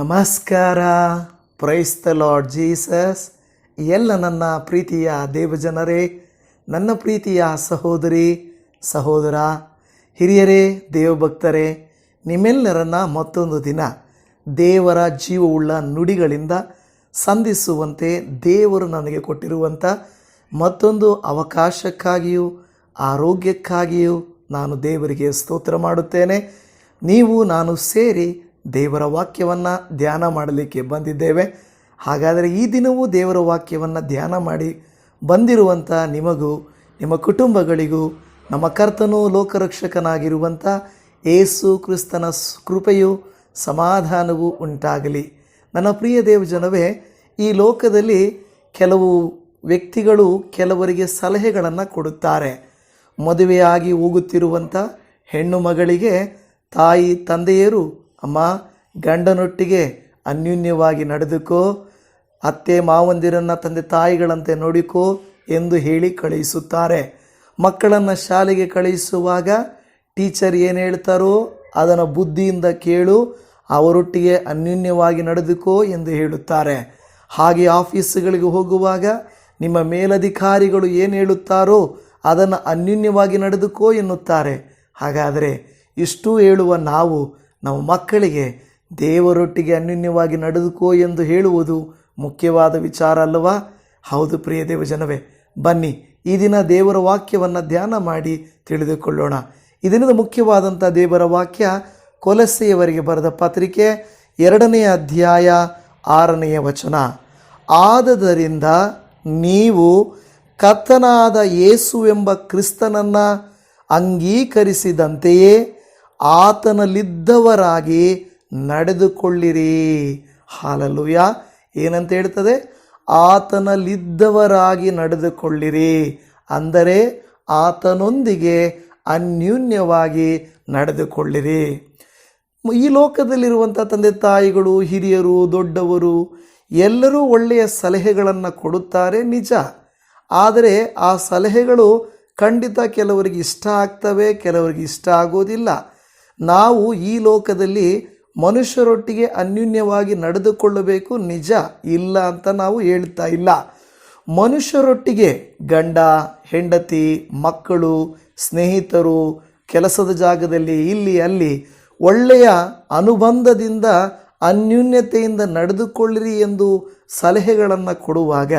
ನಮಸ್ಕಾರ. Praise the lord Jesus ಎಲ್ಲ ನನ್ನ ಪ್ರೀತಿಯ ದೇವಜನರೇ, ನನ್ನ ಪ್ರೀತಿಯ ಸಹೋದರಿ, ಸಹೋದರ, ಹಿರಿಯರೇ, ದೇವಭಕ್ತರೇ, ನಿಮ್ಮೆಲ್ಲರನ್ನ ಮತ್ತೊಂದು ದಿನ ದೇವರ ಜೀವವುಳ್ಳ ನುಡಿಗಳಿಂದ ಸಂಧಿಸುವಂತೆ ದೇವರು ನನಗೆ ಕೊಟ್ಟಿರುವಂಥ ಮತ್ತೊಂದು ಅವಕಾಶಕ್ಕಾಗಿಯೂ, ಆರೋಗ್ಯಕ್ಕಾಗಿಯೂ ನಾನು ದೇವರಿಗೆ ಸ್ತೋತ್ರ ಮಾಡುತ್ತೇನೆ. ನೀವು, ನಾನು ಸೇರಿ ದೇವರ ವಾಕ್ಯವನ್ನು ಧ್ಯಾನ ಮಾಡಲಿಕ್ಕೆ ಬಂದಿದ್ದೇವೆ. ಹಾಗಾದರೆ ಈ ದಿನವೂ ದೇವರ ವಾಕ್ಯವನ್ನು ಧ್ಯಾನ ಮಾಡಿ ಬಂದಿರುವಂಥ ನಿಮಗೂ, ನಿಮ್ಮ ಕುಟುಂಬಗಳಿಗೂ, ನಮ್ಮ ಕರ್ತನೂ ಲೋಕರಕ್ಷಕನಾಗಿರುವಂಥ ಏಸು ಕ್ರಿಸ್ತನ ಕೃಪೆಯು ಸಮಾಧಾನವೂ ಉಂಟಾಗಲಿ. ನನ್ನ ಪ್ರಿಯ ದೇವಜನವೇ ಈ ಲೋಕದಲ್ಲಿ ಕೆಲವು ವ್ಯಕ್ತಿಗಳು ಕೆಲವರಿಗೆ ಸಲಹೆಗಳನ್ನು ಕೊಡುತ್ತಾರೆ. ಮದುವೆಯಾಗಿ ಹೋಗುತ್ತಿರುವಂಥ ಹೆಣ್ಣು ಮಗಳಿಗೆ ತಾಯಿ, ತಂದೆಯರು ಅಮ್ಮ, ಗಂಡನೊಟ್ಟಿಗೆ ಅನ್ಯೂನ್ಯವಾಗಿ ನಡೆದುಕೋ, ಅತ್ತೆ ಮಾವಂದಿರನ್ನ ತಂದೆ ತಾಯಿಗಳಂತೆ ನೋಡಿಕೋ ಎಂದು ಹೇಳಿ ಕಳುಹಿಸುತ್ತಾರೆ. ಮಕ್ಕಳನ್ನು ಶಾಲೆಗೆ ಕಳುಹಿಸುವಾಗ ಟೀಚರ್ ಏನು ಹೇಳ್ತಾರೋ ಅದನ್ನು ಬುದ್ಧಿಯಿಂದ ಕೇಳು, ಅವರೊಟ್ಟಿಗೆ ಅನ್ಯೂನ್ಯವಾಗಿ ನಡೆದುಕೋ ಎಂದು ಹೇಳುತ್ತಾರೆ. ಹಾಗೆ ಆಫೀಸುಗಳಿಗೆ ಹೋಗುವಾಗ ನಿಮ್ಮ ಮೇಲಧಿಕಾರಿಗಳು ಏನು ಹೇಳುತ್ತಾರೋ ಅದನ್ನು ಅನ್ಯೂನ್ಯವಾಗಿ ನಡೆದುಕೋ ಎನ್ನುತ್ತಾರೆ. ಹಾಗಾದರೆ ಇಷ್ಟು ಹೇಳುವ ನಾವು ನಮ್ಮ ಮಕ್ಕಳಿಗೆ ದೇವರೊಟ್ಟಿಗೆ ಅನ್ಯೋನ್ಯವಾಗಿ ನಡೆದುಕೋ ಎಂದು ಹೇಳುವುದು ಮುಖ್ಯವಾದ ವಿಚಾರ ಅಲ್ಲವಾ ಹೌದು ಪ್ರಿಯ ದೇವಜನವೇ, ಬನ್ನಿ ಈ ದಿನ ದೇವರ ವಾಕ್ಯವನ್ನು ಧ್ಯಾನ ಮಾಡಿ ತಿಳಿದುಕೊಳ್ಳೋಣ. ಈ ದಿನದ ಮುಖ್ಯವಾದಂಥ ದೇವರ ವಾಕ್ಯ ಕೊಲಸೆಯವರಿಗೆ ಬರೆದ ಪತ್ರಿಕೆ ಎರಡನೆಯ ಅಧ್ಯಾಯ ಆರನೆಯ ವಚನ. ಆದದರಿಂದ ನೀವು ಕತ್ತನಾದ ಯೇಸು ಎಂಬ ಕ್ರಿಸ್ತನನ್ನು ಅಂಗೀಕರಿಸಿದಂತೆಯೇ ಆತನಲ್ಲಿದ್ದವರಾಗಿ ನಡೆದುಕೊಳ್ಳಿರಿ. ಹಾಲಲ್ಲೂಯ. ಏನಂತ ಹೇಳ್ತದೆ? ಆತನಲ್ಲಿದ್ದವರಾಗಿ ನಡೆದುಕೊಳ್ಳಿರಿ. ಅಂದರೆ ಆತನೊಂದಿಗೆ ಅನ್ಯೂನ್ಯವಾಗಿ ನಡೆದುಕೊಳ್ಳಿರಿ. ಈ ಲೋಕದಲ್ಲಿರುವಂಥ ತಂದೆ ತಾಯಿಗಳು, ಹಿರಿಯರು, ದೊಡ್ಡವರು, ಎಲ್ಲರೂ ಒಳ್ಳೆಯ ಸಲಹೆಗಳನ್ನು ಕೊಡುತ್ತಾರೆ, ನಿಜ. ಆದರೆ ಆ ಸಲಹೆಗಳು ಖಂಡಿತ ಕೆಲವರಿಗೆ ಇಷ್ಟ ಆಗ್ತವೆ, ಕೆಲವರಿಗೆ ಇಷ್ಟ ಆಗೋದಿಲ್ಲ. ನಾವು ಈ ಲೋಕದಲ್ಲಿ ಮನುಷ್ಯರೊಟ್ಟಿಗೆ ಅನ್ಯೂನ್ಯವಾಗಿ ನಡೆದುಕೊಳ್ಳಬೇಕು. ನಿಜ ಇಲ್ಲ ಅಂತ ನಾವು ಹೇಳ್ತಾ ಇಲ್ಲ. ಮನುಷ್ಯರೊಟ್ಟಿಗೆ ಗಂಡ, ಹೆಂಡತಿ, ಮಕ್ಕಳು, ಸ್ನೇಹಿತರು ಕೆಲಸದ ಜಾಗದಲ್ಲಿ ಇಲ್ಲಿ, ಅಲ್ಲಿ ಒಳ್ಳೆಯ ಅನುಬಂಧದಿಂದ ಅನ್ಯೂನ್ಯತೆಯಿಂದ ನಡೆದುಕೊಳ್ಳಿರಿ ಎಂದು ಸಲಹೆಗಳನ್ನು ಕೊಡುವಾಗ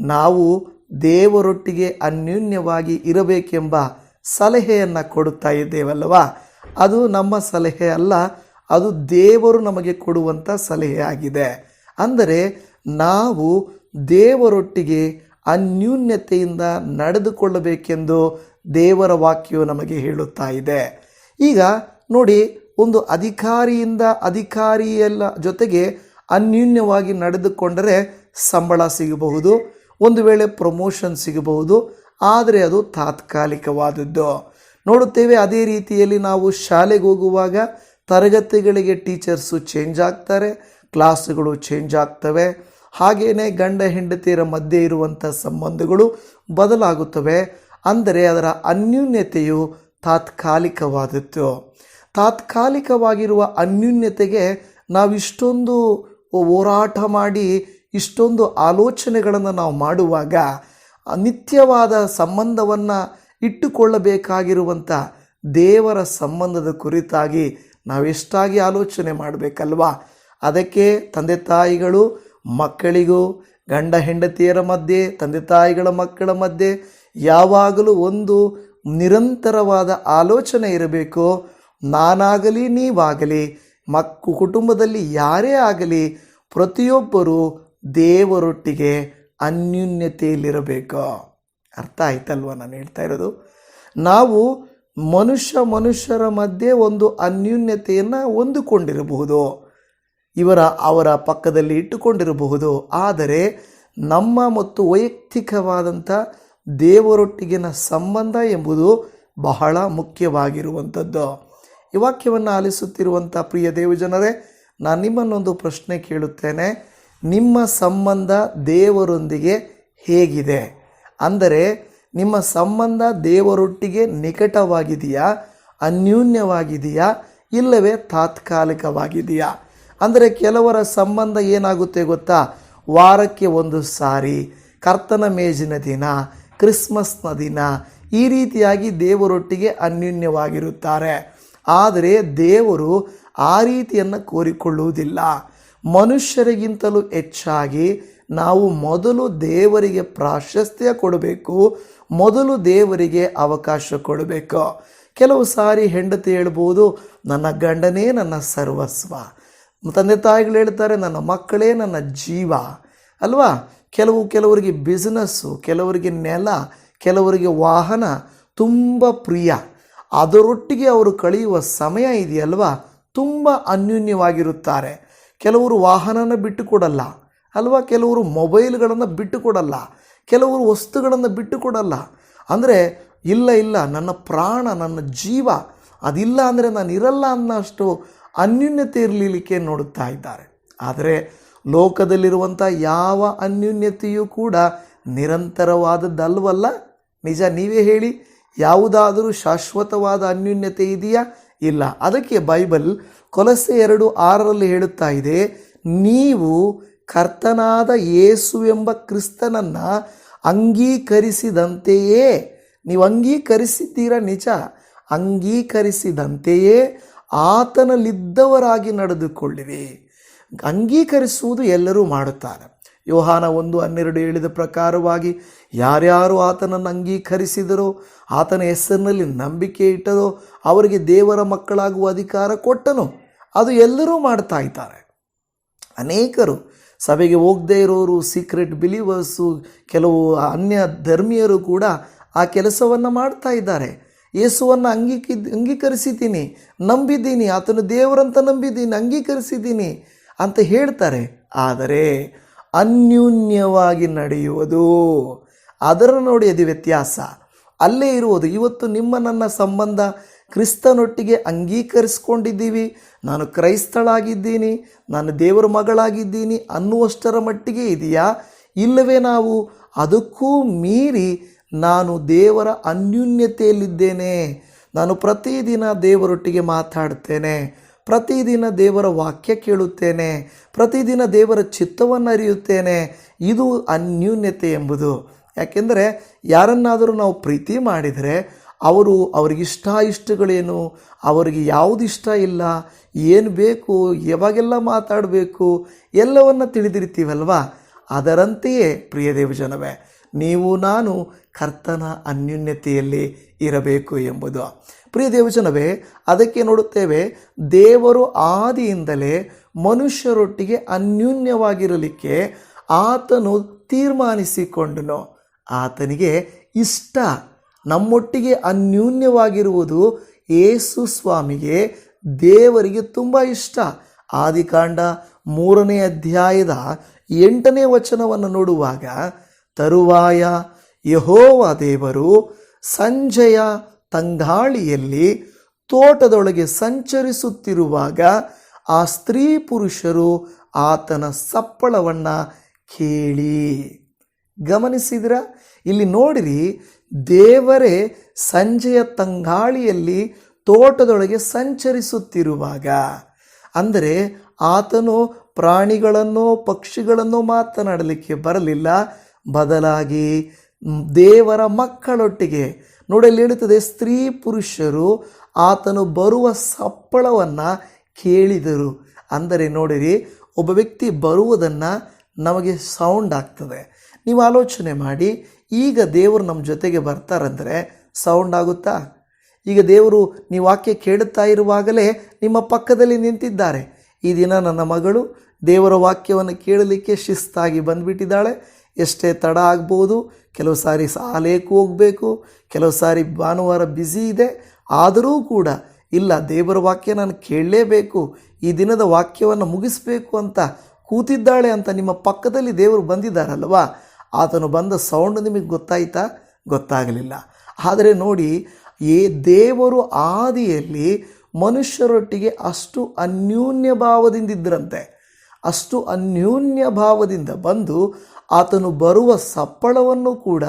ನಾವು ದೇವರೊಟ್ಟಿಗೆ ಅನ್ಯೂನ್ಯವಾಗಿ ಇರಬೇಕೆಂಬ ಸಲಹೆಯನ್ನು ಕೊಡುತ್ತಾ ಇದ್ದೇವಲ್ಲವಾ? ಅದು ನಮ್ಮ ಸಲಹೆ ಅಲ್ಲ, ಅದು ದೇವರು ನಮಗೆ ಕೊಡುವಂಥ ಸಲಹೆಯಾಗಿದೆ ಅಂದರೆ ನಾವು ದೇವರೊಟ್ಟಿಗೆ ಅನ್ಯೂನ್ಯತೆಯಿಂದ ನಡೆದುಕೊಳ್ಳಬೇಕೆಂದು ದೇವರ ವಾಕ್ಯವು ನಮಗೆ ಹೇಳುತ್ತಾ ಇದೆ. ಈಗ ನೋಡಿ, ಒಂದು ಅಧಿಕಾರಿಯಿಂದ ಅಧಿಕಾರಿಯಲ್ಲ ಜೊತೆಗೆ ಅನ್ಯೂನ್ಯವಾಗಿ ನಡೆದುಕೊಂಡರೆ ಸಂಬಳ ಸಿಗಬಹುದು, ಒಂದು ವೇಳೆ ಪ್ರಮೋಷನ್ ಸಿಗಬಹುದು, ಆದರೆ ಅದು ತಾತ್ಕಾಲಿಕವಾದದ್ದು. ನೋಡುತ್ತೇವೆ. ಅದೇ ರೀತಿಯಲ್ಲಿ ನಾವು ಶಾಲೆಗೆ ಹೋಗುವಾಗ ತರಗತಿಗಳಿಗೆ ಟೀಚರ್ಸು ಚೇಂಜ್ ಆಗ್ತಾರೆ, ಕ್ಲಾಸುಗಳು ಚೇಂಜ್ ಆಗ್ತವೆ. ಹಾಗೆಯೇ ಗಂಡ ಹೆಂಡತಿಯರ ಮಧ್ಯೆ ಇರುವಂಥ ಸಂಬಂಧಗಳು ಬದಲಾಗುತ್ತವೆ. ಅಂದರೆ ಅದರ ಅನ್ಯೂನ್ಯತೆಯು ತಾತ್ಕಾಲಿಕವಾದದ್ದು. ತಾತ್ಕಾಲಿಕವಾಗಿರುವ ಅನ್ಯೂನ್ಯತೆಗೆ ನಾವಿಷ್ಟೊಂದು ಹೋರಾಟ ಮಾಡಿ, ಇಷ್ಟೊಂದು ಆಲೋಚನೆಗಳನ್ನು ನಾವು ಮಾಡುವಾಗ ನಿತ್ಯವಾದ ಸಂಬಂಧವನ್ನು ಇಟ್ಟುಕೊಳ್ಳಬೇಕಾಗಿರುವಂಥ ದೇವರ ಸಂಬಂಧದ ಕುರಿತಾಗಿ ನಾವೆಷ್ಟಾಗಿ ಆಲೋಚನೆ ಮಾಡಬೇಕಲ್ವಾ? ಅದಕ್ಕೆ ತಂದೆ ತಾಯಿಗಳು, ಮಕ್ಕಳಿಗೂ, ಗಂಡ ಹೆಂಡತಿಯರ ಮಧ್ಯೆ, ತಂದೆ ತಾಯಿಗಳ ಮಕ್ಕಳ ಮಧ್ಯೆ ಯಾವಾಗಲೂ ಒಂದು ನಿರಂತರವಾದ ಆಲೋಚನೆ ಇರಬೇಕು. ನಾನಾಗಲಿ, ನೀವಾಗಲಿ, ಮಕ್ಕು ಕುಟುಂಬದಲ್ಲಿ ಯಾರೇ ಆಗಲಿ ಪ್ರತಿಯೊಬ್ಬರೂ ದೇವರೊಟ್ಟಿಗೆ ಅನ್ಯೂನ್ಯತೆಯಲ್ಲಿರಬೇಕು. ಅರ್ಥ ಆಯ್ತಲ್ವ ನಾನು ಹೇಳ್ತಾ ಇರೋದು? ನಾವು ಮನುಷ್ಯ ಮನುಷ್ಯರ ಮಧ್ಯೆ ಒಂದು ಅನ್ಯೂನ್ಯತೆಯನ್ನು ಹೊಂದಿಕೊಂಡಿರಬಹುದು. ಇವರ, ಅವರ ಪಕ್ಕದಲ್ಲಿ ಇಟ್ಟುಕೊಂಡಿರಬಹುದು. ಆದರೆ ನಮ್ಮ ಮತ್ತು ವೈಯಕ್ತಿಕವಾದಂಥ ದೇವರೊಟ್ಟಿಗಿನ ಸಂಬಂಧ ಎಂಬುದು ಬಹಳ ಮುಖ್ಯವಾಗಿರುವಂಥದ್ದು. ಈ ವಾಕ್ಯವನ್ನು ಆಲಿಸುತ್ತಿರುವಂಥ ಪ್ರಿಯ ದೇವಜನರೇ, ನಾನು ನಿಮ್ಮನ್ನೊಂದು ಪ್ರಶ್ನೆ ಕೇಳುತ್ತೇನೆ. ನಿಮ್ಮ ಸಂಬಂಧ ದೇವರೊಂದಿಗೆ ಹೇಗಿದೆ? ಅಂದರೆ ನಿಮ್ಮ ಸಂಬಂಧ ದೇವರೊಟ್ಟಿಗೆ ನಿಕಟವಾಗಿದೆಯಾ, ಅನ್ಯೂನ್ಯವಾಗಿದೆಯಾ, ಇಲ್ಲವೇ ತಾತ್ಕಾಲಿಕವಾಗಿದೆಯಾ? ಅಂದರೆ ಕೆಲವರ ಸಂಬಂಧ ಏನಾಗುತ್ತೆ ಗೊತ್ತಾ? ವಾರಕ್ಕೆ ಒಂದು ಸಾರಿ, ಕರ್ತನ ಮೇಜಿನ ದಿನ ಕ್ರಿಸ್ಮಸ್ನ ದಿನ, ಈ ರೀತಿಯಾಗಿ ದೇವರೊಟ್ಟಿಗೆ ಅನ್ಯೂನ್ಯವಾಗಿರುತ್ತಾರೆ. ಆದರೆ ದೇವರು ಆ ರೀತಿಯನ್ನು ಕೋರಿಕೊಳ್ಳುವುದಿಲ್ಲ. ಮನುಷ್ಯರಿಗಿಂತಲೂ ಹೆಚ್ಚಾಗಿ ನಾವು ಮೊದಲು ದೇವರಿಗೆ ಪ್ರಾಶಸ್ತ್ಯ ಕೊಡಬೇಕು, ಮೊದಲು ದೇವರಿಗೆ ಅವಕಾಶ ಕೊಡಬೇಕು. ಕೆಲವು ಸಾರಿ ಹೆಂಡತಿ ಹೇಳ್ಬೋದು, ನನ್ನ ಗಂಡನೇ ನನ್ನ ಸರ್ವಸ್ವ. ತಂದೆ ತಾಯಿಗಳು ಹೇಳ್ತಾರೆ, ನನ್ನ ಮಕ್ಕಳೇ ನನ್ನ ಜೀವ. ಅಲ್ವಾ? ಕೆಲವು ಕೆಲವರಿಗೆ ಬಿಸ್ನೆಸ್ಸು, ಕೆಲವರಿಗೆ ನೆಲ, ಕೆಲವರಿಗೆ ವಾಹನ ತುಂಬ ಪ್ರಿಯ. ಅದರೊಟ್ಟಿಗೆ ಅವರು ಕಳೆಯುವ ಸಮಯ ಇದೆಯಲ್ವಾ? ತುಂಬ ಅನ್ಯೂನ್ಯವಾಗಿರುತ್ತಾರೆ. ಕೆಲವರು ವಾಹನನ ಬಿಟ್ಟು ಕೊಡಲ್ಲ. ಅಲ್ವಾ ಕೆಲವರು ಮೊಬೈಲ್ಗಳನ್ನು ಬಿಟ್ಟು ಕೊಡಲ್ಲ, ಕೆಲವರು ವಸ್ತುಗಳನ್ನು ಬಿಟ್ಟು ಕೊಡಲ್ಲ. ಅಂದರೆ ಇಲ್ಲ ಇಲ್ಲ, ನನ್ನ ಪ್ರಾಣ, ನನ್ನ ಜೀವ ಅದಿಲ್ಲ ಅಂದರೆ ನಾನು ಇರಲ್ಲ ಅನ್ನೋಷ್ಟು ಅನ್ಯೂನ್ಯತೆ ಇರಲಿಕ್ಕೆ ನೋಡುತ್ತಾ ಇದ್ದಾರೆ. ಆದರೆ ಲೋಕದಲ್ಲಿರುವಂಥ ಯಾವ ಅನ್ಯೂನ್ಯತೆಯೂ ಕೂಡ ನಿರಂತರವಾದದ್ದಲ್ವಲ್ಲ? ನಿಜ ನೀವೇ ಹೇಳಿ, ಯಾವುದಾದರೂ ಶಾಶ್ವತವಾದ ಅನ್ಯೂನ್ಯತೆ ಇದೆಯಾ? ಇಲ್ಲ. ಅದಕ್ಕೆ ಬೈಬಲ್ ಕೊಲಸೆ ಎರಡು ಆರರಲ್ಲಿ ಹೇಳುತ್ತಾ ಇದೆ, ನೀವು ಕರ್ತನಾದ ಯೇಸು ಎಂಬ ಕ್ರಿಸ್ತನನ್ನು ಅಂಗೀಕರಿಸಿದಂತೆಯೇ, ನೀವು ಅಂಗೀಕರಿಸಿದ್ದೀರ ನಿಜ? ಅಂಗೀಕರಿಸಿದಂತೆಯೇ ಆತನಲ್ಲಿದ್ದವರಾಗಿ ನಡೆದುಕೊಳ್ಳಿರಿ. ಅಂಗೀಕರಿಸುವುದು ಎಲ್ಲರೂ ಮಾಡುತ್ತಾರೆ. ಯೋಹಾನ ಒಂದು ಹನ್ನೆರಡು ಹೇಳಿದ ಪ್ರಕಾರವಾಗಿ, ಯಾರ್ಯಾರು ಆತನನ್ನು ಅಂಗೀಕರಿಸಿದರೋ, ಆತನ ಹೆಸರಿನಲ್ಲಿ ನಂಬಿಕೆ ಇಟ್ಟರೋ, ಅವರಿಗೆ ದೇವರ ಮಕ್ಕಳಾಗುವ ಅಧಿಕಾರ ಕೊಟ್ಟನು, ಅದು ಎಲ್ಲರೂ ಮಾಡ್ತಾ ಇದ್ದಾರೆ. ಅನೇಕರು ಸಭೆಗೆ ಹೋಗದೇ ಇರೋರು ಸೀಕ್ರೆಟ್ ಬಿಲೀವರ್ಸು ಕೆಲವು ಅನ್ಯ ಧರ್ಮೀಯರು ಕೂಡ ಆ ಕೆಲಸವನ್ನು ಮಾಡ್ತಾ ಇದ್ದಾರೆ. ಯೇಸುವನ್ನು ಅಂಗೀಕಿ, ಅಂಗೀಕರಿಸಿದ್ದೀನಿ, ನಂಬಿದ್ದೀನಿ, ಆತನು ದೇವರಂತ ನಂಬಿದ್ದೀನಿ, ಅಂಗೀಕರಿಸಿದ್ದೀನಿ ಅಂತ ಹೇಳ್ತಾರೆ. ಆದರೆ ಅನ್ಯೂನ್ಯವಾಗಿ ನಡೆಯುವುದು, ಅದರ ನೋಡಿ ಅದು ವ್ಯತ್ಯಾಸ. ಅಲ್ಲೇ ಇರುವುದು. ಇವತ್ತು ನಿಮ್ಮ ನನ್ನ ಸಂಬಂಧ ಕ್ರಿಸ್ತನೊಟ್ಟಿಗೆ ಅಂಗೀಕರಿಸ್ಕೊಂಡಿದ್ದೀವಿ. ನಾನು ಕ್ರೈಸ್ತಳಾಗಿದ್ದೀನಿ, ನಾನು ದೇವರ ಮಗಳಾಗಿದ್ದೀನಿ ಅನ್ನುವಷ್ಟರ ಮಟ್ಟಿಗೆ ಇದೆಯಾ? ಇಲ್ಲವೇ ನಾವು? ಅದಕ್ಕೂ ಮೀರಿ ನಾನು ದೇವರ ಅನ್ಯೂನ್ಯತೆಯಲ್ಲಿದ್ದೇನೆ. ನಾನು ಪ್ರತಿದಿನ ದೇವರೊಟ್ಟಿಗೆ ಮಾತಾಡ್ತೇನೆ. ಪ್ರತಿದಿನ ದೇವರ ವಾಕ್ಯ ಕೇಳುತ್ತೇನೆ. ಪ್ರತಿದಿನ ದೇವರ ಚಿತ್ತವನ್ನು ಅರಿಯುತ್ತೇನೆ. ಇದು ಅನ್ಯೂನ್ಯತೆ ಎಂಬುದು. ಯಾಕೆಂದರೆ ಯಾರನ್ನಾದರೂ ನಾವು ಪ್ರೀತಿ ಮಾಡಿದರೆ ಅವರು ಅವರಿಗಿಷ್ಟ ಇಷ್ಟಗಳೇನು? ಅವರಿಗೆ ಯಾವುದು ಇಷ್ಟ ಇಲ್ಲ? ಏನು ಬೇಕು? ಯಾವಾಗೆಲ್ಲ ಮಾತಾಡಬೇಕು? ಎಲ್ಲವನ್ನು ತಿಳಿದಿರ್ತೀವಲ್ವಾ ಅದರಂತೆಯೇ ಪ್ರಿಯ ದೇವಜನವೇ, ನೀವು, ನಾನು ಕರ್ತನ ಅನ್ಯೂನ್ಯತೆಯಲ್ಲಿ ಇರಬೇಕು ಎಂಬುದು. ಪ್ರಿಯ ದೇವಜನವೇ, ಅದಕ್ಕೆ ನೋಡುತ್ತೇವೆ, ದೇವರು ಆದಿಯಿಂದಲೇ ಮನುಷ್ಯರೊಟ್ಟಿಗೆ ಅನ್ಯೂನ್ಯವಾಗಿರಲಿಕ್ಕೆ ಆತನು ತೀರ್ಮಾನಿಸಿಕೊಂಡನು. ಆತನಿಗೆ ಇಷ್ಟ ನಮ್ಮೊಟ್ಟಿಗೆ ಅನ್ಯೂನ್ಯವಾಗಿರುವುದು ಏಸು ಸ್ವಾಮಿಗೆ ದೇವರಿಗೆ ತುಂಬ ಇಷ್ಟ. ಆದಿಕಾಂಡ ಮೂರನೇ ಅಧ್ಯಾಯದ ಎಂಟನೇ ವಚನವನ್ನು ನೋಡುವಾಗ, ತರುವಾಯ ಯಹೋವ ದೇವರು ಸಂಜೆಯ ತಂಗಾಳಿಯಲ್ಲಿ ತೋಟದೊಳಗೆ ಸಂಚರಿಸುತ್ತಿರುವಾಗ ಆ ಸ್ತ್ರೀ ಪುರುಷರು ಆತನ ಸಪ್ಪಳವನ್ನು ಕೇಳಿ. ಗಮನಿಸಿದ್ರ? ಇಲ್ಲಿ ನೋಡಿರಿ, ದೇವರೇ ಸಂಜೆಯ ತಂಗಾಳಿಯಲ್ಲಿ ತೋಟದೊಳಗೆ ಸಂಚರಿಸುತ್ತಿರುವಾಗ. ಅಂದರೆ ಆತನು ಪ್ರಾಣಿಗಳನ್ನೋ ಪಕ್ಷಿಗಳನ್ನೋ ಮಾತನಾಡಲಿಕ್ಕೆ ಬರಲಿಲ್ಲ. ಬದಲಾಗಿ ದೇವರ ಮಕ್ಕಳೊಟ್ಟಿಗೆ. ನೋಡಲ್ಲಿ ಹೇಳುತ್ತದೆ, ಸ್ತ್ರೀ ಪುರುಷರು ಆತನು ಬರುವ ಸಪ್ಪಳವನ್ನು ಕೇಳಿದರು. ಅಂದರೆ ನೋಡಿರಿ, ಒಬ್ಬ ವ್ಯಕ್ತಿ ಬರುವುದನ್ನು ನಮಗೆ ಸೌಂಡ್ ಆಗ್ತದೆ. ನೀವು ಆಲೋಚನೆ ಮಾಡಿ, ಈಗ ದೇವರು ನಮ್ಮ ಜೊತೆಗೆ ಬರ್ತಾರಂದರೆ ಸೌಂಡ್ ಆಗುತ್ತಾ? ಈಗ ದೇವರು ನೀವು ವಾಕ್ಯ ಕೇಳುತ್ತಾ ಇರುವಾಗಲೇ ನಿಮ್ಮ ಪಕ್ಕದಲ್ಲಿ ನಿಂತಿದ್ದಾರೆ. ಈ ದಿನ ನನ್ನ ಮಗಳು ದೇವರ ವಾಕ್ಯವನ್ನು ಕೇಳಲಿಕ್ಕೆ ಶಿಸ್ತಾಗಿ ಬಂದುಬಿಟ್ಟಿದ್ದಾಳೆ. ಎಷ್ಟೇ ತಡ ಆಗ್ಬೋದು, ಕೆಲವು ಸಾರಿ ಸಾಲೇಕು ಹೋಗಬೇಕು, ಕೆಲವು ಸಾರಿ ಭಾನುವಾರ ಬ್ಯುಸಿ ಇದೆ, ಆದರೂ ಕೂಡ ಇಲ್ಲ, ದೇವರ ವಾಕ್ಯ ನಾನು ಕೇಳಲೇಬೇಕು, ಈ ದಿನದ ವಾಕ್ಯವನ್ನು ಮುಗಿಸಬೇಕು ಅಂತ ಕೂತಿದ್ದಾಳೆ ಅಂತ ನಿಮ್ಮ ಪಕ್ಕದಲ್ಲಿ ದೇವರು ಬಂದಿದ್ದಾರಲ್ವಾ? ಆತನು ಬಂದ ಸೌಂಡ್ ನಿಮಗೆ ಗೊತ್ತಾಯ್ತಾ? ಗೊತ್ತಾಗಲಿಲ್ಲ. ಆದರೆ ನೋಡಿ, ಈ ದೇವರು ಆದಿಯಲ್ಲಿ ಮನುಷ್ಯರೊಟ್ಟಿಗೆ ಅಷ್ಟು ಅನ್ಯೂನ್ಯ ಭಾವದಿಂದಿದ್ದರಂತೆ ಅಷ್ಟು ಅನ್ಯೂನ್ಯ ಭಾವದಿಂದ ಬಂದು ಆತನು ಬರುವ ಸಪ್ಪಳವನ್ನು ಕೂಡ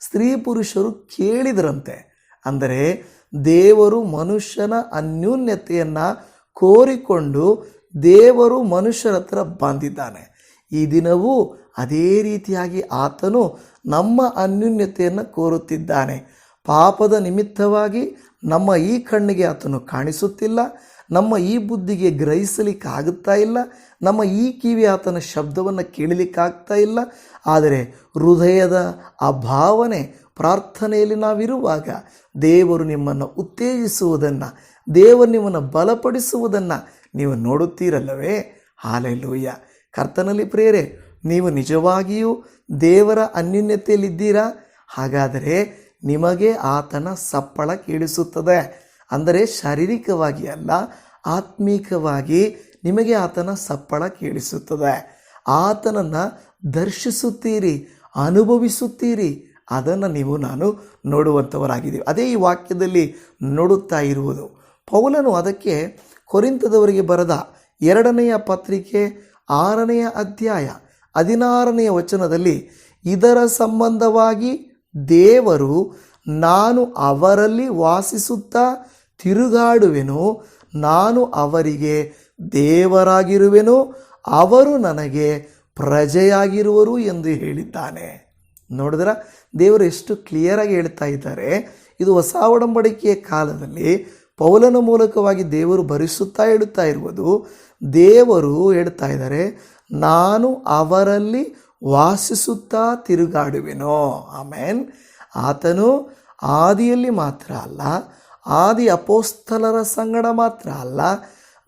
ಸ್ತ್ರೀ ಪುರುಷರು ಕೇಳಿದರಂತೆ. ಅಂದರೆ ದೇವರು ಮನುಷ್ಯನ ಅನ್ಯೂನ್ಯತೆಯನ್ನು ಕೋರಿಕೊಂಡು ದೇವರು ಮನುಷ್ಯರ ಹತ್ರ ಬಂದಿದ್ದಾನೆ. ಈ ದಿನವೂ ಅದೇ ರೀತಿಯಾಗಿ ಆತನು ನಮ್ಮ ಅನ್ಯೂನ್ಯತೆಯನ್ನು ಕೋರುತ್ತಿದ್ದಾನೆ. ಪಾಪದ ನಿಮಿತ್ತವಾಗಿ ನಮ್ಮ ಈ ಕಣ್ಣಿಗೆ ಆತನು ಕಾಣಿಸುತ್ತಿಲ್ಲ. ನಮ್ಮ ಈ ಬುದ್ಧಿಗೆ ಗ್ರಹಿಸಲಿಕ್ಕಾಗುತ್ತಾ ಇಲ್ಲ. ನಮ್ಮ ಈ ಕಿವಿ ಆತನ ಶಬ್ದವನ್ನು ಕೇಳಲಿಕ್ಕಾಗ್ತಾ ಇಲ್ಲ. ಆದರೆ ಹೃದಯದ ಆ ಭಾವನೆ ಪ್ರಾರ್ಥನೆಯಲ್ಲಿ ನಾವಿರುವಾಗ ದೇವರು ನಿಮ್ಮನ್ನು ಉತ್ತೇಜಿಸುವುದನ್ನು, ದೇವರು ನಿಮ್ಮನ್ನು ಬಲಪಡಿಸುವುದನ್ನು ನೀವು ನೋಡುತ್ತೀರಲ್ಲವೇ? ಹಾಲೆಲೂಯ್ಯ. ಕರ್ತನಲ್ಲಿ ಪ್ರೇರೆ ನೀವು ನಿಜವಾಗಿಯೂ ದೇವರ ಅನ್ಯೂನ್ಯತೆಯಲ್ಲಿದ್ದೀರಾ? ಹಾಗಾದರೆ ನಿಮಗೆ ಆತನ ಸಪ್ಪಳ ಕೇಳಿಸುತ್ತದೆ. ಅಂದರೆ ಶಾರೀರಿಕವಾಗಿ ಅಲ್ಲ, ಆತ್ಮೀಕವಾಗಿ ನಿಮಗೆ ಆತನ ಸಪ್ಪಳ ಕೇಳಿಸುತ್ತದೆ. ಆತನನ್ನು ದರ್ಶಿಸುತ್ತೀರಿ, ಅನುಭವಿಸುತ್ತೀರಿ. ಅದನ್ನು ನೀವು, ನಾನು ನೋಡುವಂಥವರಾಗಿದ್ದೀವಿ. ಅದೇ ಈ ವಾಕ್ಯದಲ್ಲಿ ನೋಡುತ್ತಾ ಇರುವುದು. ಪೌಲನು ಅದಕ್ಕೆ ಕೊರಿಂತದವರಿಗೆ ಬರೆದ ಎರಡನೆಯ ಪತ್ರಿಕೆ ಆರನೆಯ ಅಧ್ಯಾಯ ಹದಿನಾರನೆಯ ವಚನದಲ್ಲಿ, ಇದರ ಸಂಬಂಧವಾಗಿ ದೇವರು, ನಾನು ಅವರಲ್ಲಿ ವಾಸಿಸುತ್ತಾ ತಿರುಗಾಡುವೆನು, ನಾನು ಅವರಿಗೆ ದೇವರಾಗಿರುವೆನು, ಅವರು ನನಗೆ ಪ್ರಜೆಯಾಗಿರುವರು ಎಂದು ಹೇಳಿದ್ದಾನೆ. ನೋಡಿದ್ರ? ದೇವರು ಎಷ್ಟು ಕ್ಲಿಯರಾಗಿ ಹೇಳ್ತಾ ಇದ್ದಾರೆ. ಇದು ಹೊಸ ಒಡಂಬಡಿಕೆಯ ಕಾಲದಲ್ಲಿ ಪೌಲನ ಮೂಲಕವಾಗಿ ದೇವರು ಭರಿಸುತ್ತಾ ಹೇಳುತ್ತಾ ಇರುವುದು ದೇವರು ಹೇಳ್ತಾ ಇದ್ದಾರೆ, ನಾನು ಅವರಲ್ಲಿ ವಾಸಿಸುತ್ತಾ ತಿರುಗಾಡುವೆನೋ. ಆಮೇನ್. ಆತನು ಆದಿಯಲ್ಲಿ ಮಾತ್ರ ಅಲ್ಲ, ಆದಿ ಅಪೋಸ್ತಲರ ಸಂಗಡ ಮಾತ್ರ ಅಲ್ಲ,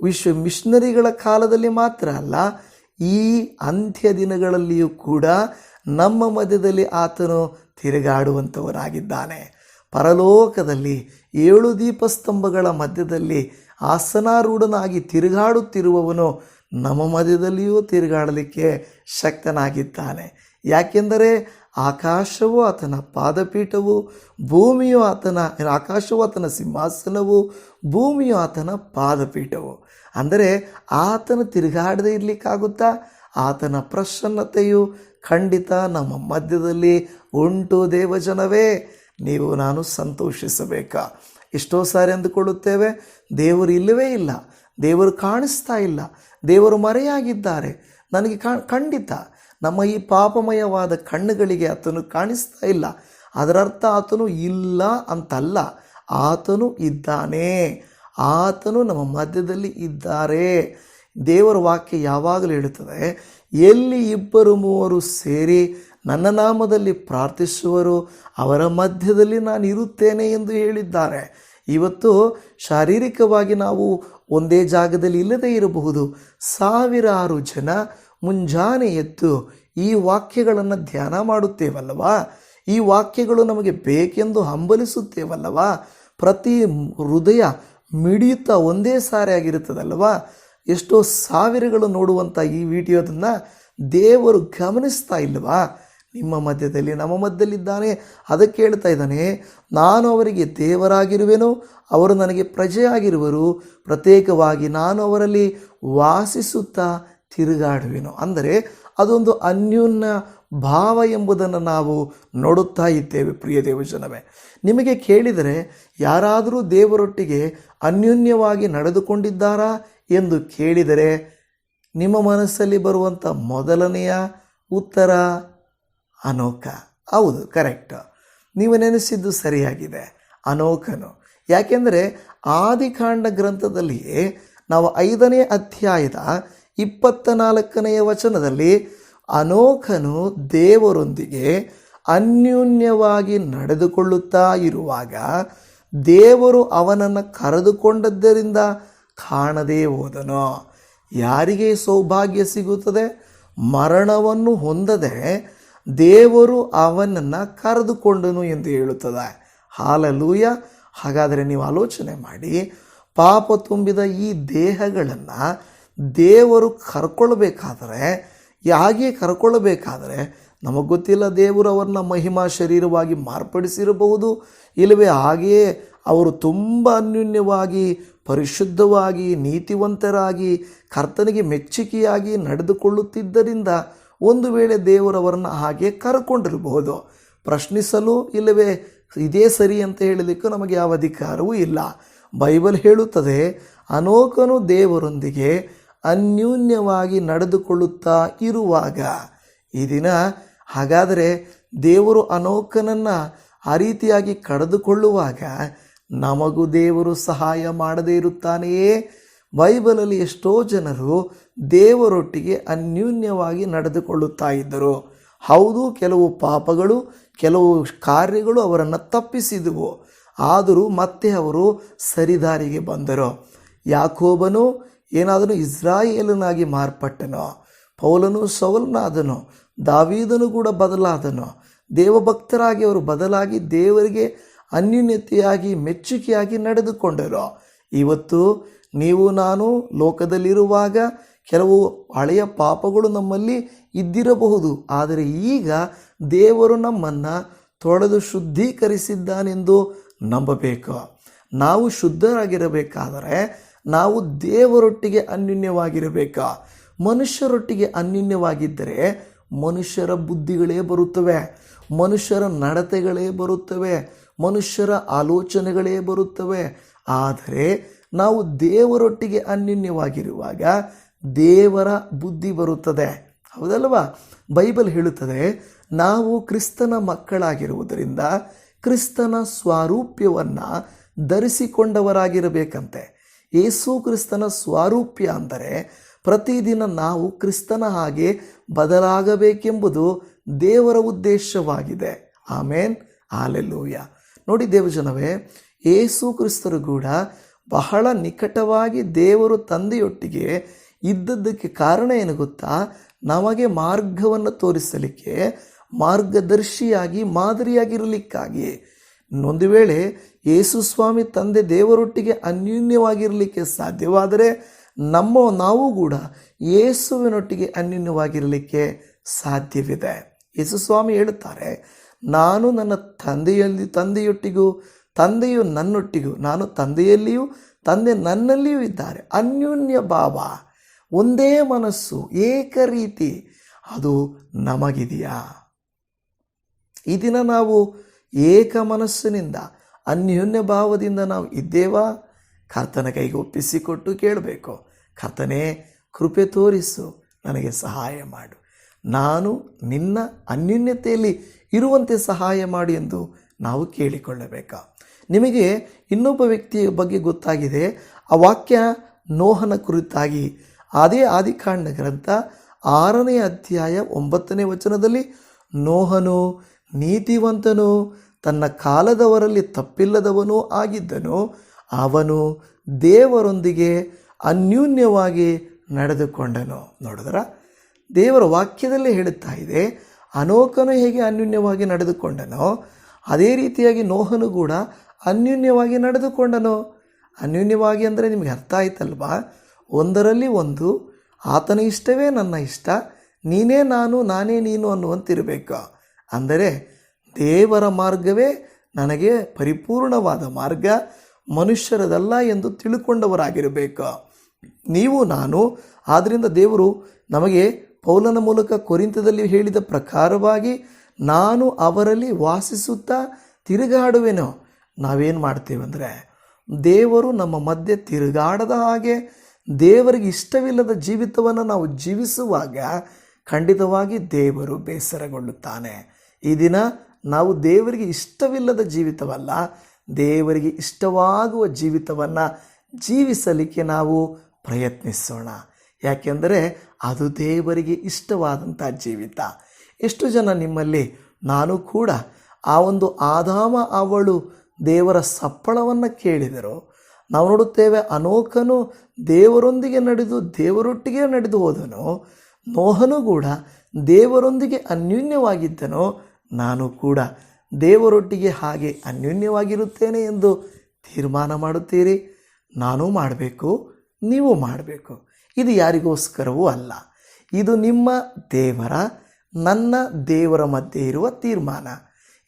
ವಿಶ್ವ ಮಿಷನರಿಗಳ ಕಾಲದಲ್ಲಿ ಮಾತ್ರ ಅಲ್ಲ, ಈ ಅಂತ್ಯ ದಿನಗಳಲ್ಲಿಯೂ ಕೂಡ ನಮ್ಮ ಮಧ್ಯದಲ್ಲಿ ಆತನು ತಿರುಗಾಡುವಂಥವನಾಗಿದ್ದಾನೆ ಪರಲೋಕದಲ್ಲಿ ಏಳು ದೀಪಸ್ತಂಭಗಳ ಮಧ್ಯದಲ್ಲಿ ಆಸನಾರೂಢನಾಗಿ ತಿರುಗಾಡುತ್ತಿರುವವನು ನಮ್ಮ ಮಧ್ಯದಲ್ಲಿಯೂ ತಿರುಗಾಡಲಿಕ್ಕೆ ಶಕ್ತನಾಗಿದ್ದಾನೆ. ಯಾಕೆಂದರೆ ಆಕಾಶವು ಆತನ ಪಾದಪೀಠವು, ಭೂಮಿಯು ಆತನ, ಆಕಾಶವು ಆತನ ಸಿಂಹಾಸನವು, ಭೂಮಿಯು ಆತನ ಪಾದಪೀಠವು. ಅಂದರೆ ಆತನ ತಿರುಗಾಡದೆ ಇರಲಿಕ್ಕಾಗುತ್ತಾ? ಆತನ ಪ್ರಸನ್ನತೆಯು ಖಂಡಿತ ನಮ್ಮ ಮಧ್ಯದಲ್ಲಿ ಉಂಟು ದೇವಜನವೇ. ನೀವು ನಾನು ಸಂತೋಷಿಸಬೇಕಾ? ಎಷ್ಟೋ ಸಾರಿ ಅಂದುಕೊಳ್ಳುತ್ತೇವೆ, ದೇವರು ಇಲ್ಲವೇ ಇಲ್ಲ. ದೇವರು ಕಾಣಿಸ್ತಾ ಇಲ್ಲ. ದೇವರು ಮರೆಯಾಗಿದ್ದಾರೆ. ನನಗೆ ಖಂಡಿತ ನಮ್ಮ ಈ ಪಾಪಮಯವಾದ ಕಣ್ಣುಗಳಿಗೆ ಆತನು ಕಾಣಿಸ್ತಾ ಇಲ್ಲ. ಅದರರ್ಥ ಆತನು ಇಲ್ಲ ಅಂತಲ್ಲ, ಆತನು ಇದ್ದಾನೆ. ಆತನು ನಮ್ಮ ಮಧ್ಯದಲ್ಲಿ ಇದ್ದಾರೆ. ದೇವರ ವಾಕ್ಯ ಯಾವಾಗಲೂ ಹೇಳುತ್ತದೆ, ಎಲ್ಲಿ ಇಬ್ಬರು ಮೂವರು ಸೇರಿ ನನ್ನ ನಾಮದಲ್ಲಿ ಪ್ರಾರ್ಥಿಸುವರು, ಅವರ ಮಧ್ಯದಲ್ಲಿ ನಾನು ಇರುತ್ತೇನೆ ಎಂದು ಹೇಳಿದ್ದಾರೆ. ಇವತ್ತು ಶಾರೀರಿಕವಾಗಿ ನಾವು ಒಂದೇ ಜಾಗದಲ್ಲಿ ಇಲ್ಲದೇ ಇರಬಹುದು. ಸಾವಿರಾರು ಜನ ಮುಂಜಾನೆ ಎದ್ದು ಈ ವಾಕ್ಯಗಳನ್ನು ಧ್ಯಾನ ಮಾಡುತ್ತೇವಲ್ಲವಾ? ಈ ವಾಕ್ಯಗಳು ನಮಗೆ ಬೇಕೆಂದು ಹಂಬಲಿಸುತ್ತೇವಲ್ಲವಾ? ಪ್ರತಿ ಹೃದಯ ಮಿಡಿಯುತ್ತಾ ಒಂದೇ ಸಾರಿ ಆಗಿರುತ್ತದಲ್ವಾ ಎಷ್ಟೋ ಸಾವಿರಗಳು ನೋಡುವಂಥ ಈ ವಿಡಿಯೋದನ್ನು ದೇವರು ಗಮನಿಸ್ತಾ ಇಲ್ವಾ ನಿಮ್ಮ ಮಧ್ಯದಲ್ಲಿ, ನಮ್ಮ ಮಧ್ಯದಲ್ಲಿದ್ದಾನೆ. ಅದಕ್ಕೆ ಹೇಳ್ತಾ ಇದ್ದಾನೆ, ನಾನು ಅವರಿಗೆ ದೇವರಾಗಿರುವೆನು, ಅವರು ನನಗೆ ಪ್ರಜೆಯಾಗಿರುವರು. ಪ್ರತ್ಯೇಕವಾಗಿ ನಾನು ಅವರಲ್ಲಿ ವಾಸಿಸುತ್ತಾ ತಿರುಗಾಡುವೆನು. ಅಂದರೆ ಅದೊಂದು ಅನ್ಯೂನ್ಯ ಭಾವ ಎಂಬುದನ್ನು ನಾವು ನೋಡುತ್ತಾ ಇದ್ದೇವೆ, ಪ್ರಿಯ ದೇವಜನವೇ. ನಿಮಗೆ ಕೇಳಿದರೆ ಯಾರಾದರೂ ದೇವರೊಟ್ಟಿಗೆ ಅನ್ಯೂನ್ಯವಾಗಿ ನಡೆದುಕೊಂಡಿದ್ದಾರಾ ಎಂದು ಕೇಳಿದರೆ ನಿಮ್ಮ ಮನಸ್ಸಲ್ಲಿ ಬರುವಂಥ ಮೊದಲನೆಯ ಉತ್ತರ ಅನೋಕ. ಹೌದು, ಕರೆಕ್ಟ್. ನೀವು ನೆನೆಸಿದ್ದು ಸರಿಯಾಗಿದೆ, ಅನೋಕನು. ಯಾಕೆಂದರೆ ಆದಿಕಾಂಡ ಗ್ರಂಥದಲ್ಲಿ ನಾವು ಐದನೇ ಅಧ್ಯಾಯದ ಇಪ್ಪತ್ತ ನಾಲ್ಕನೆಯ ವಚನದಲ್ಲಿ ಅನೋಕನು ದೇವರೊಂದಿಗೆ ಅನ್ಯೂನ್ಯವಾಗಿ ನಡೆದುಕೊಳ್ಳುತ್ತಾ ಇರುವಾಗ ದೇವರು ಅವನನ್ನು ಕರೆದುಕೊಂಡದ್ದರಿಂದ ಕಾಣದೇ ಹೋದನು. ಯಾರಿಗೆ ಸೌಭಾಗ್ಯ ಸಿಗುತ್ತದೆ? ಮರಣವನ್ನು ಹೊಂದದೆ ದೇವರು ಅವನನ್ನು ಕರೆದುಕೊಂಡನು ಎಂದು ಹೇಳುತ್ತದೆ. ಹಾಲಲೂಯ. ಹಾಗಾದರೆ ನೀವು ಆಲೋಚನೆ ಮಾಡಿ, ಪಾಪ ತುಂಬಿದ ಈ ದೇಹಗಳನ್ನು ದೇವರು ಕರ್ಕೊಳ್ಬೇಕಾದರೆ ಹಾಗೆ ಕರ್ಕೊಳ್ಬೇಕಾದರೆ ನಮಗೆ ಗೊತ್ತಿಲ್ಲ ದೇವರು ಅವ್ರನ್ನ ಮಹಿಮಾ ಶರೀರವಾಗಿ ಮಾರ್ಪಡಿಸಿರಬಹುದು, ಇಲ್ಲವೇ ಹಾಗೆಯೇ ಅವರು ತುಂಬ ಅನ್ಯೂನ್ಯವಾಗಿ, ಪರಿಶುದ್ಧವಾಗಿ, ನೀತಿವಂತರಾಗಿ, ಕರ್ತನಿಗೆ ಮೆಚ್ಚುಗೆಯಾಗಿ ನಡೆದುಕೊಳ್ಳುತ್ತಿದ್ದರಿಂದ ಒಂದು ವೇಳೆ ದೇವರವರನ್ನು ಹಾಗೆ ಕರ್ಕೊಂಡಿರಬಹುದು. ಪ್ರಶ್ನಿಸಲು ಇಲ್ಲವೇ ಇದೇ ಸರಿ ಅಂತ ಹೇಳಲಿಕ್ಕೂ ನಮಗೆ ಯಾವ ಅಧಿಕಾರವೂ ಇಲ್ಲ. ಬೈಬಲ್ ಹೇಳುತ್ತದೆ, ಅನೋಕನು ದೇವರೊಂದಿಗೆ ಅನ್ಯೂನ್ಯವಾಗಿ ನಡೆದುಕೊಳ್ಳುತ್ತಾ ಇರುವಾಗ. ಈ ದಿನ ಹಾಗಾದರೆ ದೇವರು ಅನೋಕನನ್ನು ಆ ರೀತಿಯಾಗಿ ಕಳೆದುಕೊಳ್ಳುವಾಗ ನಮಗೂ ದೇವರು ಸಹಾಯ ಮಾಡದೇ ಇರುತ್ತಾನೆಯೇ? ಬೈಬಲಲ್ಲಿ ಎಷ್ಟೋ ಜನರು ದೇವರೊಟ್ಟಿಗೆ ಅನ್ಯೂನ್ಯವಾಗಿ ನಡೆದುಕೊಳ್ಳುತ್ತಾ ಇದ್ದರು. ಹೌದು, ಕೆಲವು ಪಾಪಗಳು, ಕೆಲವು ಕಾರ್ಯಗಳು ಅವರನ್ನು ತಪ್ಪಿಸಿದವು. ಆದರೂ ಮತ್ತೆ ಅವರು ಸರಿದಾರಿಗೆ ಬಂದರು. ಯಾಕೋಬನು ಏನಾದರೂ ಇಸ್ರಾಯೇಲನಾಗಿ ಮಾರ್ಪಟ್ಟನು, ಪೌಲನು ಸೌಲನಾದನು, ದಾವೀದನು ಕೂಡ ಬದಲಾದನು, ದೇವಭಕ್ತರಾಗಿ ಅವರು ಬದಲಾಗಿ ದೇವರಿಗೆ ಅನ್ಯೂನ್ಯತೆಯಾಗಿ, ಮೆಚ್ಚುಗೆಯಾಗಿ ನಡೆದುಕೊಂಡರು, ಇವತ್ತು ನೀವು ನಾನು ಲೋಕದಲ್ಲಿರುವಾಗ ಕೆಲವು ಹಳೆಯ ಪಾಪಗಳು ನಮ್ಮಲ್ಲಿ ಇದ್ದಿರಬಹುದು. ಆದರೆ ಈಗ ದೇವರು ನಮ್ಮನ್ನು ತೊಳೆದು ಶುದ್ಧೀಕರಿಸಿದ್ದಾನೆಂದು ನಂಬಬೇಕು. ನಾವು ಶುದ್ಧರಾಗಿರಬೇಕಾದರೆ ನಾವು ದೇವರೊಟ್ಟಿಗೆ ಅನ್ಯೂನ್ಯವಾಗಿರಬೇಕು. ಮನುಷ್ಯರೊಟ್ಟಿಗೆ ಅನ್ಯೂನ್ಯವಾಗಿದ್ದರೆ ಮನುಷ್ಯರ ಬುದ್ಧಿಗಳೇ ಬರುತ್ತವೆ, ಮನುಷ್ಯರ ನಡತೆಗಳೇ ಬರುತ್ತವೆ, ಮನುಷ್ಯರ ಆಲೋಚನೆಗಳೇ ಬರುತ್ತವೆ. ಆದರೆ ನಾವು ದೇವರೊಟ್ಟಿಗೆ ಅನ್ಯೋನ್ಯವಾಗಿರುವಾಗ ದೇವರ ಬುದ್ಧಿ ಬರುತ್ತದೆ. ಹೌದಲ್ವಾ? ಬೈಬಲ್ ಹೇಳುತ್ತದೆ, ನಾವು ಕ್ರಿಸ್ತನ ಮಕ್ಕಳಾಗಿರುವುದರಿಂದ ಕ್ರಿಸ್ತನ ಸ್ವಾರೂಪ್ಯವನ್ನು ಧರಿಸಿಕೊಂಡವರಾಗಿರಬೇಕಂತೆ. ಏಸು ಕ್ರಿಸ್ತನ ಸ್ವಾರೂಪ್ಯ ಅಂದರೆ ಪ್ರತಿದಿನ ನಾವು ಕ್ರಿಸ್ತನ ಹಾಗೆ ಬದಲಾಗಬೇಕೆಂಬುದು ದೇವರ ಉದ್ದೇಶವಾಗಿದೆ. ಆಮೇನ್. ಆಲೆಲ್ಲೂಯ ನೋಡಿ ದೇವಜನವೇ ಏಸು ಕ್ರಿಸ್ತರು ಕೂಡ ಬಹಳ ನಿಕಟವಾಗಿ ದೇವರು ತಂದೆಯೊಟ್ಟಿಗೆ ಇದ್ದದ್ದಕ್ಕೆ ಕಾರಣ ಏನು ಗೊತ್ತಾ? ನಮಗೆ ಮಾರ್ಗವನ್ನು ತೋರಿಸಲಿಕ್ಕೆ ಮಾರ್ಗದರ್ಶಿಯಾಗಿ, ಮಾದರಿಯಾಗಿರಲಿಕ್ಕಾಗಿ. ಒಂದು ವೇಳೆ ಯೇಸು ಸ್ವಾಮಿ ತಂದೆ ದೇವರೊಟ್ಟಿಗೆ ಅನ್ಯೂನ್ಯವಾಗಿರಲಿಕ್ಕೆ ಸಾಧ್ಯವಾದರೆ ನಮ್ಮ ನಾವು ಕೂಡ ಯೇಸುವಿನೊಟ್ಟಿಗೆ ಅನ್ಯೂನ್ಯವಾಗಿರಲಿಕ್ಕೆ ಸಾಧ್ಯವಿದೆ. ಯೇಸು ಸ್ವಾಮಿ ಹೇಳುತ್ತಾರೆ, ನಾನು ನನ್ನ ತಂದೆಯಲ್ಲಿ, ತಂದೆಯೊಟ್ಟಿಗೂ, ತಂದೆಯು ನನ್ನೊಟ್ಟಿಗೂ, ನಾನು ತಂದೆಯಲ್ಲಿಯೂ ತಂದೆ ನನ್ನಲ್ಲಿಯೂ ಇದ್ದಾರೆ. ಅನ್ಯೋನ್ಯ ಭಾವ, ಒಂದೇ ಮನಸ್ಸು, ಏಕ ರೀತಿ, ಅದು ನಮಗಿದೆಯಾ? ಈ ದಿನ ನಾವು ಏಕ ಮನಸ್ಸಿನಿಂದ, ಅನ್ಯೋನ್ಯ ಭಾವದಿಂದ ನಾವು ಇದ್ದೇವಾ? ಕರ್ತನ ಕೈಗೆ ಒಪ್ಪಿಸಿಕೊಟ್ಟು ಕೇಳಬೇಕು. ಕರ್ತನೇ, ಕೃಪೆ ತೋರಿಸು, ನನಗೆ ಸಹಾಯ ಮಾಡು. ನಾನು ನಿನ್ನ ಅನ್ಯೋನ್ಯತೆಯಲ್ಲಿ ಇರುವಂತೆ ಸಹಾಯ ಮಾಡು ಎಂದು ನಾವು ಕೇಳಿಕೊಳ್ಳಬೇಕು? ನಿಮಗೆ ಇನ್ನೊಬ್ಬ ವ್ಯಕ್ತಿಯ ಬಗ್ಗೆ ಗೊತ್ತಾಗಿದೆ, ಆ ವಾಕ್ಯ ನೋಹನ ಕುರಿತಾಗಿ. ಅದೇ ಆದಿಕಾಂಡ ಗ್ರಂಥ ಆರನೇ ಅಧ್ಯಾಯ ಒಂಬತ್ತನೇ ವಚನದಲ್ಲಿ, ನೋಹನು ನೀತಿವಂತನು, ತನ್ನ ಕಾಲದವರಲ್ಲಿ ತಪ್ಪಿಲ್ಲದವನೂ ಆಗಿದ್ದನು. ಅವನು ದೇವರೊಂದಿಗೆ ಅನ್ಯೂನ್ಯವಾಗಿ ನಡೆದುಕೊಂಡನು. ನೋಡಿದ್ರ? ದೇವರ ವಾಕ್ಯದಲ್ಲಿ ಹೇಳುತ್ತಾ ಇದೆ, ಅನೋಕನು ಹೇಗೆ ಅನ್ಯೂನ್ಯವಾಗಿ ನಡೆದುಕೊಂಡನೋ, ಅದೇ ರೀತಿಯಾಗಿ ನೋಹನು ಕೂಡ ಅನ್ಯೂನ್ಯವಾಗಿ ನಡೆದುಕೊಂಡನು. ಅನ್ಯೂನ್ಯವಾಗಿ ಅಂದರೆ ನಿಮಗೆ ಅರ್ಥ ಆಯ್ತಲ್ವಾ? ಒಂದರಲ್ಲಿ ಒಂದು, ಆತನ ಇಷ್ಟವೇ ನನ್ನ ಇಷ್ಟ, ನೀನೇ ನಾನು, ನಾನೇ ನೀನು ಅನ್ನುವಂತಿರಬೇಕು. ಅಂದರೆ ದೇವರ ಮಾರ್ಗವೇ ನನಗೆ ಪರಿಪೂರ್ಣವಾದ ಮಾರ್ಗ, ಮನುಷ್ಯರದಲ್ಲ ಎಂದು ತಿಳ್ಕೊಂಡವರಾಗಿರಬೇಕು. ನೀವು, ನಾನು ಆದ್ದರಿಂದ ದೇವರು ನಮಗೆ ಪೌಲನ ಮೂಲಕ ಕೊರಿಂತದಲ್ಲಿ ಹೇಳಿದ ಪ್ರಕಾರವಾಗಿ ನಾನು ಅವರಲ್ಲಿ ವಾಸಿಸುತ್ತಾ ತಿರುಗಾಡುವೆನೋ. ನಾವೇನು ಮಾಡ್ತೇವೆ ಅಂದರೆ ದೇವರು ನಮ್ಮ ಮಧ್ಯೆ ತಿರುಗಾಡದ ಹಾಗೆ ದೇವರಿಗೆ ಇಷ್ಟವಿಲ್ಲದ ಜೀವಿತವನ್ನು ನಾವು ಜೀವಿಸುವಾಗ ಖಂಡಿತವಾಗಿ ದೇವರು ಬೇಸರಗೊಳ್ಳುತ್ತಾನೆ. ಈ ದಿನ ನಾವು ದೇವರಿಗೆ ಇಷ್ಟವಿಲ್ಲದ ಜೀವಿತವಲ್ಲ, ದೇವರಿಗೆ ಇಷ್ಟವಾಗುವ ಜೀವಿತವನ್ನು ಜೀವಿಸಲಿಕ್ಕೆ ನಾವು ಪ್ರಯತ್ನಿಸೋಣ. ಯಾಕೆಂದರೆ ಅದು ದೇವರಿಗೆ ಇಷ್ಟವಾದಂಥ ಜೀವಿತ. ಎಷ್ಟು ಜನ ನಿಮ್ಮಲ್ಲಿ? ನಾನು ಕೂಡ. ಆ ಒಂದು ಆದಾಮ ಅವಳು ದೇವರ ಸಪ್ಪಳವನ್ನು ಕೇಳಿದರು, ನಾವು ನೋಡುತ್ತೇವೆ ಅನೋಕನು ದೇವರೊಂದಿಗೆ ನಡೆದು ದೇವರೊಟ್ಟಿಗೆ ನಡೆದು ಹೋದನು, ನೋಹನು ಕೂಡ ದೇವರೊಂದಿಗೆ ಅನ್ಯೂನ್ಯವಾಗಿದ್ದನು, ನಾನು ಕೂಡ ದೇವರೊಟ್ಟಿಗೆ ಹಾಗೆ ಅನ್ಯೂನ್ಯವಾಗಿರುತ್ತೇನೆ ಎಂದು ತೀರ್ಮಾನ ಮಾಡುತ್ತೀರಿ. ನಾನು ಮಾಡಬೇಕು, ನೀವು ಮಾಡಬೇಕು. ಇದು ಯಾರಿಗೋಸ್ಕರವೂ ಅಲ್ಲ. ಇದು ನಿಮ್ಮ ದೇವರ, ನನ್ನ ದೇವರ ಮಧ್ಯೆ ಇರುವ ತೀರ್ಮಾನ.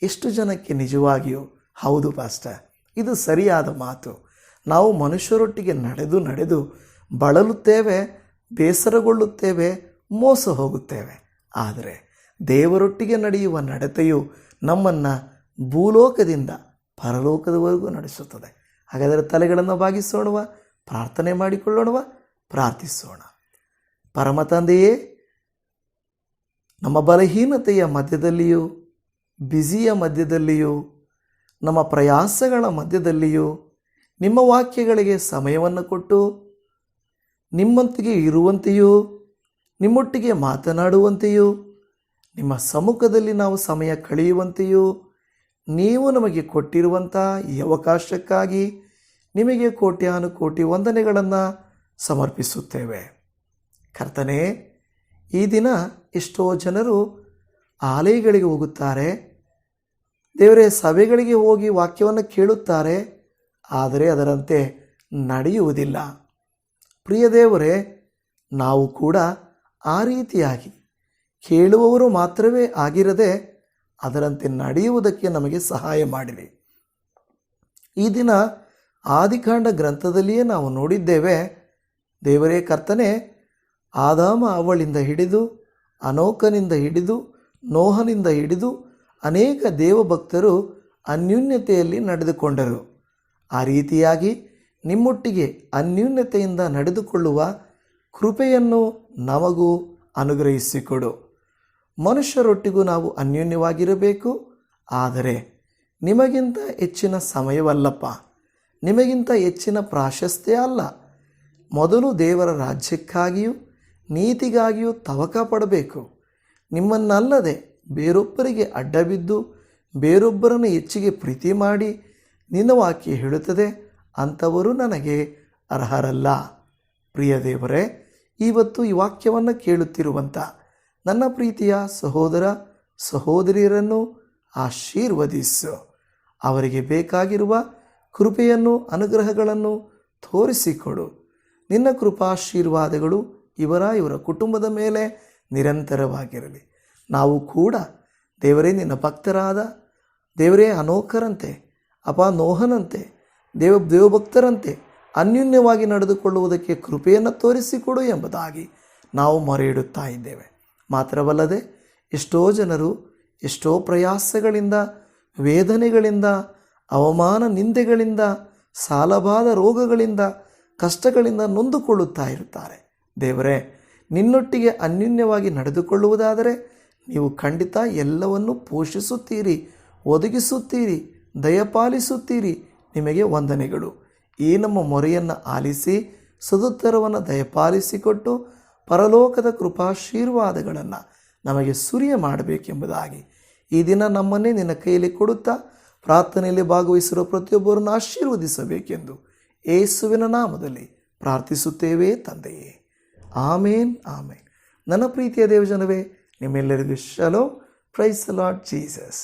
ಎಷ್ಟು ಜನಕ್ಕೆ ನಿಜವಾಗಿಯೂ ಹೌದು ಪಾಸ್ಟರ್. ಇದು ಸರಿಯಾದ ಮಾತು. ನಾವು ಮನುಷ್ಯರೊಟ್ಟಿಗೆ ನಡೆದು ನಡೆದು ಬಳಲುತ್ತೇವೆ, ಬೇಸರಗೊಳ್ಳುತ್ತೇವೆ, ಮೋಸ ಹೋಗುತ್ತೇವೆ. ಆದರೆ ದೇವರೊಟ್ಟಿಗೆ ನಡೆಯುವ ನಡತೆಯು ನಮ್ಮನ್ನು ಭೂಲೋಕದಿಂದ ಪರಲೋಕದವರೆಗೂ ನಡೆಸುತ್ತದೆ. ಹಾಗಾದರೆ ತಲೆಗಳನ್ನು ಬಾಗಿಸೋಣವ, ಪ್ರಾರ್ಥನೆ ಮಾಡಿಕೊಳ್ಳೋಣವ, ಪ್ರಾರ್ಥಿಸೋಣ. ಪರಮ ತಂದೆಯೇ, ನಮ್ಮ ಬಲಹೀನತೆಯ ಮಧ್ಯದಲ್ಲಿಯೂ, ಬ್ಯುಸಿಯ ಮಧ್ಯದಲ್ಲಿಯೂ ನಮ್ಮ ಪ್ರಯಾಸಗಳ ಮಧ್ಯದಲ್ಲಿಯೂ ನಿಮ್ಮ ವಾಕ್ಯಗಳಿಗೆ ಸಮಯವನ್ನು ಕೊಟ್ಟು ನಿಮ್ಮೊಂದಿಗೆ ಇರುವಂತೆಯೂ ನಿಮ್ಮೊಟ್ಟಿಗೆ ಮಾತನಾಡುವಂತೆಯೂ ನಿಮ್ಮ ಸಮ್ಮುಖದಲ್ಲಿ ನಾವು ಸಮಯ ಕಳೆಯುವಂತೆಯೂ ನೀವು ನಮಗೆ ಕೊಟ್ಟಿರುವಂಥ ಈ ಅವಕಾಶಕ್ಕಾಗಿ ನಿಮಗೆ ಕೋಟ್ಯಾನುಕೋಟಿ ವಂದನೆಗಳನ್ನು ಸಮರ್ಪಿಸುತ್ತೇವೆ. ಕರ್ತನೆ, ಈ ದಿನ ಎಷ್ಟೋ ಜನರು ಆಲಯಗಳಿಗೆ ಹೋಗುತ್ತಾರೆ. ದೇವರೇ, ಸಭೆಗಳಿಗೆ ಹೋಗಿ ವಾಕ್ಯವನ್ನು ಕೇಳುತ್ತಾರೆ, ಆದರೆ ಅದರಂತೆ ನಡೆಯುವುದಿಲ್ಲ. ಪ್ರಿಯ ದೇವರೇ, ನಾವು ಕೂಡ ಆ ರೀತಿಯಾಗಿ ಕೇಳುವವರು ಮಾತ್ರವೇ ಆಗಿರದೆ ಅದರಂತೆ ನಡೆಯುವುದಕ್ಕೆ ನಮಗೆ ಸಹಾಯ ಮಾಡಿರಿ. ಈ ದಿನ ಆದಿಕಾಂಡ ಗ್ರಂಥದಲ್ಲಿಯೇ ನಾವು ನೋಡಿದ್ದೇವೆ, ದೇವರೇ ಕರ್ತನೆ, ಆದಾಮ ಅವಳಿಂದ ಹಿಡಿದು, ಅನೋಕನಿಂದ ಹಿಡಿದು, ನೋಹನಿಂದ ಹಿಡಿದು ಅನೇಕ ದೇವಭಕ್ತರು ಅನ್ಯೂನ್ಯತೆಯಲ್ಲಿ ನಡೆದುಕೊಂಡರು. ಆ ರೀತಿಯಾಗಿ ನಿಮ್ಮೊಟ್ಟಿಗೆ ಅನ್ಯೂನ್ಯತೆಯಿಂದ ನಡೆದುಕೊಳ್ಳುವ ಕೃಪೆಯನ್ನು ನಮಗೂ ಅನುಗ್ರಹಿಸಿಕೊಡು. ಮನುಷ್ಯರೊಟ್ಟಿಗೂ ನಾವು ಅನ್ಯೋನ್ಯವಾಗಿರಬೇಕು. ಆದರೆ ನಿಮಗಿಂತ ಹೆಚ್ಚಿನ ಸಮಯವಲ್ಲಪ್ಪ. ನಿಮಗಿಂತ ಹೆಚ್ಚಿನ ಪ್ರಾಶಸ್ತ್ಯ ಅಲ್ಲ. ಮೊದಲು ದೇವರ ರಾಜ್ಯಕ್ಕಾಗಿಯೂ ನೀತಿಗಾಗಿಯೂ ತವಕ ಪಡಬೇಕು ನಿಮ್ಮನ್ನಲ್ಲದೆ ಬೇರೊಬ್ಬರಿಗೆ ಅಡ್ಡಬಿದ್ದು ಬೇರೊಬ್ಬರನ್ನು ಹೆಚ್ಚಿಗೆ ಪ್ರೀತಿ ಮಾಡಿ ನಿನ್ನ ವಾಕ್ಯ ಹೇಳುತ್ತದೆ, ಅಂಥವರು ನನಗೆ ಅರ್ಹರಲ್ಲ. ಪ್ರಿಯ ದೇವರೇ, ಇವತ್ತು ಈ ವಾಕ್ಯವನ್ನು ಕೇಳುತ್ತಿರುವಂಥ ನನ್ನ ಪ್ರೀತಿಯ ಸಹೋದರ ಸಹೋದರಿಯರನ್ನು ಆಶೀರ್ವದಿಸು. ಅವರಿಗೆ ಬೇಕಾಗಿರುವ ಕೃಪೆಯನ್ನು, ಅನುಗ್ರಹಗಳನ್ನು ತೋರಿಸಿಕೊಡು. ನಿನ್ನ ಕೃಪಾಶೀರ್ವಾದಗಳು ಇವರ ಇವರ ಕುಟುಂಬದ ಮೇಲೆ ನಿರಂತರವಾಗಿರಲಿ. ನಾವು ಕೂಡ ದೇವರೇ ನಿನ್ನ ಭಕ್ತರಾದ, ದೇವರೇ ಅನೋಕರಂತೆ, ಅಪ ನೋಹನಂತೆ, ದೇವ ದೇವಭಕ್ತರಂತೆ ಅನ್ಯೂನ್ಯವಾಗಿ ನಡೆದುಕೊಳ್ಳುವುದಕ್ಕೆ ಕೃಪೆಯನ್ನು ತೋರಿಸಿಕೊಡು ಎಂಬುದಾಗಿ ನಾವು ಮೊರೆ ಇಡುತ್ತಾ ಇದ್ದೇವೆ. ಮಾತ್ರವಲ್ಲದೆ ಎಷ್ಟೋ ಜನರು ಎಷ್ಟೋ ಪ್ರಯಾಸಗಳಿಂದ, ವೇದನೆಗಳಿಂದ, ಅವಮಾನ ನಿಂದೆಗಳಿಂದ, ಸಾಲಬಾದ ರೋಗಗಳಿಂದ, ಕಷ್ಟಗಳಿಂದ ನೊಂದುಕೊಳ್ಳುತ್ತಾ ಇರುತ್ತಾರೆ. ದೇವರೇ, ನಿನ್ನೊಟ್ಟಿಗೆ ಅನ್ಯೂನ್ಯವಾಗಿ ನಡೆದುಕೊಳ್ಳುವುದಾದರೆ ನೀವು ಖಂಡಿತ ಎಲ್ಲವನ್ನು ಪೋಷಿಸುತ್ತೀರಿ, ಒದಗಿಸುತ್ತೀರಿ, ದಯಪಾಲಿಸುತ್ತೀರಿ ನಿಮಗೆ ವಂದನೆಗಳು. ಈ ನಮ್ಮ ಮೊರೆಯನ್ನು ಆಲಿಸಿ, ಸದುತ್ತರವನ್ನು ದಯಪಾಲಿಸಿಕೊಟ್ಟು ಪರಲೋಕದ ಕೃಪಾಶೀರ್ವಾದಗಳನ್ನು ನಮಗೆ ಸುರಿಯ ಮಾಡಬೇಕೆಂಬುದಾಗಿ ಈ ದಿನ ನಮ್ಮನ್ನೇ ನಿನ್ನ ಕೈಯಲ್ಲಿ ಕೊಡುತ್ತಾ ಪ್ರಾರ್ಥನೆಯಲ್ಲಿ ಭಾಗವಹಿಸಿರುವ ಪ್ರತಿಯೊಬ್ಬರನ್ನು ಆಶೀರ್ವದಿಸಬೇಕೆಂದು ಏಸುವಿನ ನಾಮದಲ್ಲಿ ಪ್ರಾರ್ಥಿಸುತ್ತೇವೆ ತಂದೆಯೇ. ಆಮೇನ್ ಆಮೇನ್. ನನ್ನ ಪ್ರೀತಿಯ ದೇವಜನವೇ ನಿಮ್ಮೆಲ್ಲರಿಗೂ ಶಲೋ ಪ್ರೈಸ್ ಲಾರ್ಡ್ ಜೀಸಸ್